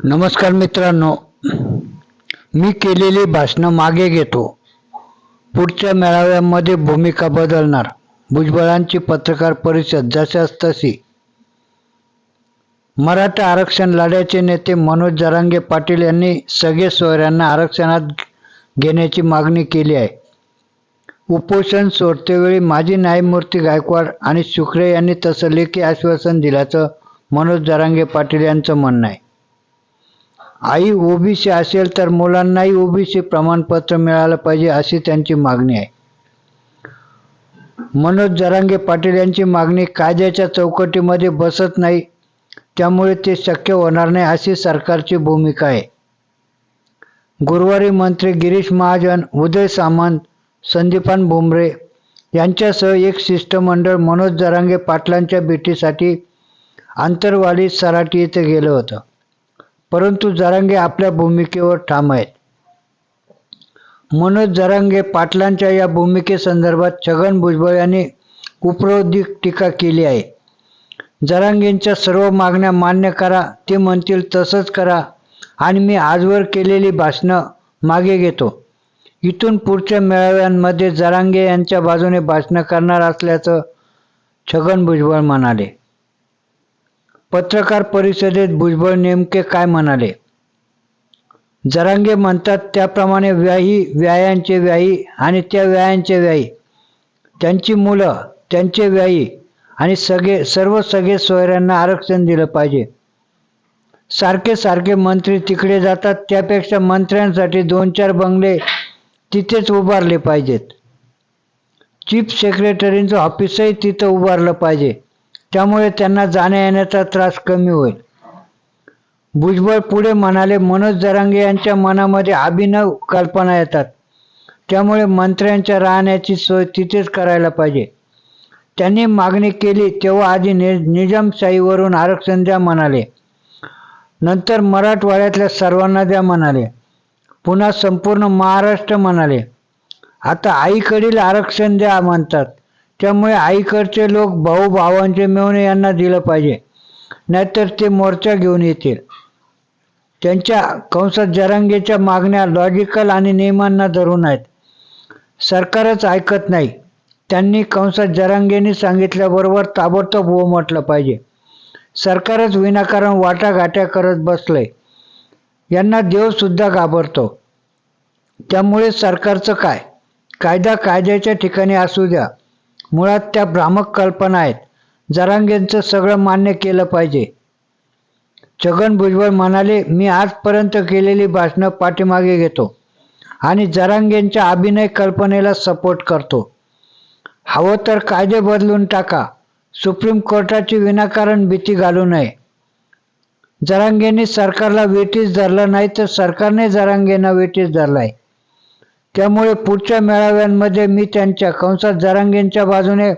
नमस्कार मित्रांनो मी केलेली भाषणं मागे घेतो. पुढच्या मेळाव्यामध्ये भूमिका बदलणार. भुजबळांची पत्रकार परिषद जशास तशी मराठा आरक्षण लढ्याचे नेते मनोज जरांगे पाटील यांनी सगळे सोयऱ्यांना आरक्षणात घेण्याची मागणी केली आहे. उपोषण सोडतेवेळी माजी न्यायमूर्ती गायकवाड आणि शुक्रे यांनी तसं लेखी आश्वासन दिल्याचं मनोज जरांगे पाटील यांचं म्हणणं आहे. आई ओबीसी असेल तर मुलांनाही ओबीसी प्रमाणपत्र मिळालं पाहिजे अशी त्यांची मागणी आहे. मनोज जरांगे पाटील यांची मागणी कायद्याच्या चौकटीमध्ये बसत नाही त्यामुळे ते शक्य होणार नाही अशी सरकारची भूमिका आहे. गुरुवारी मंत्री गिरीश महाजन उदय सामंत संदीपान भुमरे यांच्यासह एक शिष्टमंडळ मनोज जरांगे पाटलांच्या भेटीसाठी आंतरवाली सराटी येथे गेलं होतं. परंतु जरांगे आपल्या भूमिकेवर ठाम आहेत. मनोज जरांगे पाटलांच्या या भूमिकेसंदर्भात छगन भुजबळ यांनी उपरोधिक टीका केली आहे. जरांगेंच्या सर्व मागण्या मान्य करा ते म्हणतील तसंच करा आणि मी आजवर केलेली भाषणं मागे घेतो. इथून पुढच्या मेळाव्यांमध्ये जरांगे यांच्या बाजूने भाषणं करणार असल्याचं छगन भुजबळ म्हणाले. पत्रकार परिषदेत भुजबळ नेमके काय म्हणाले? जरांगे म्हणतात त्याप्रमाणे व्याही व्यायांचे व्याही आणि त्या व्यायांचे व्याही त्यांची मुलं त्यांचे व्याही आणि सगळे सर्व सगळे सोयऱ्यांना आरक्षण दिलं पाहिजे. सारखे सारखे मंत्री तिकडे जातात त्यापेक्षा मंत्र्यांसाठी दोन चार बंगले तिथेच उभारले पाहिजेत. चीफ सेक्रेटरींचं ऑफिसही तिथं उभारलं पाहिजे. त्यामुळे त्यांना जाण्या येण्याचा त्रास कमी होईल. भुजबळ पुढे म्हणाले मनोज जरांगे यांच्या मनामध्ये अभिनव कल्पना येतात. त्यामुळे मंत्र्यांच्या राहण्याची सोय तिथेच करायला पाहिजे. त्यांनी मागणी केली तेव्हा आधी नि निजामशाहीवरून आरक्षण द्या म्हणाले. नंतर मराठवाड्यातल्या सर्वांना द्या म्हणाले. पुन्हा संपूर्ण महाराष्ट्र म्हणाले. आता आईकडील आरक्षण द्या म्हणतात. त्यामुळे आईकडचे लोक भाऊ भावांचे मिळून यांना दिलं पाहिजे. नाहीतर ते मोर्चा घेऊन येतील. त्यांच्या कंसात जरांगेच्या मागण्या लॉजिकल आणि नियमांना धरून आहेत. सरकारच ऐकत नाही. त्यांनी कंसात जरांगेने सांगितल्याबरोबर ताबडतोब हो म्हटलं पाहिजे. सरकारच विनाकारण वाटाघाट्या करत बसलंय. यांना देवसुद्धा घाबरतो. त्यामुळे सरकारचं काय? कायदा कायद्याच्या ठिकाणी असू द्या. मुळात त्या भ्रामक कल्पना आहेत. जरांगेंचं सगळं मान्य केलं पाहिजे. छगन भुजबळ म्हणाले मी आजपर्यंत केलेली भाषणं पाठीमागे घेतो आणि जरांगेंच्या अभिनय कल्पनेला सपोर्ट करतो. हवं तर कायदे बदलून टाका. सुप्रीम कोर्टाची विनाकारण भीती घालू नये. जरांगेंनी सरकारला वेटीस धरलं नाही तर सरकारने जरांगेंना वेटीस धरलाय. त्यामुळे पुढच्या मेळाव्यांमध्ये मी त्यांच्या कंसात जरांगेंच्या बाजूने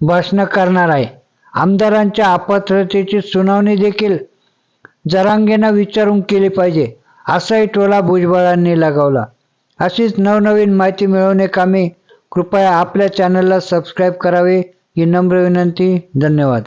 भाषणं करणार आहे. आमदारांच्या अपात्रतेची सुनावणी देखील जरांगेंना विचारून केली पाहिजे. असाही टोला भुजबळांनी लगावला. अशीच नवनवीन माहिती मिळवणे कामी कृपया आपल्या चॅनलला सबस्क्राईब करावे ही नम्र विनंती. धन्यवाद.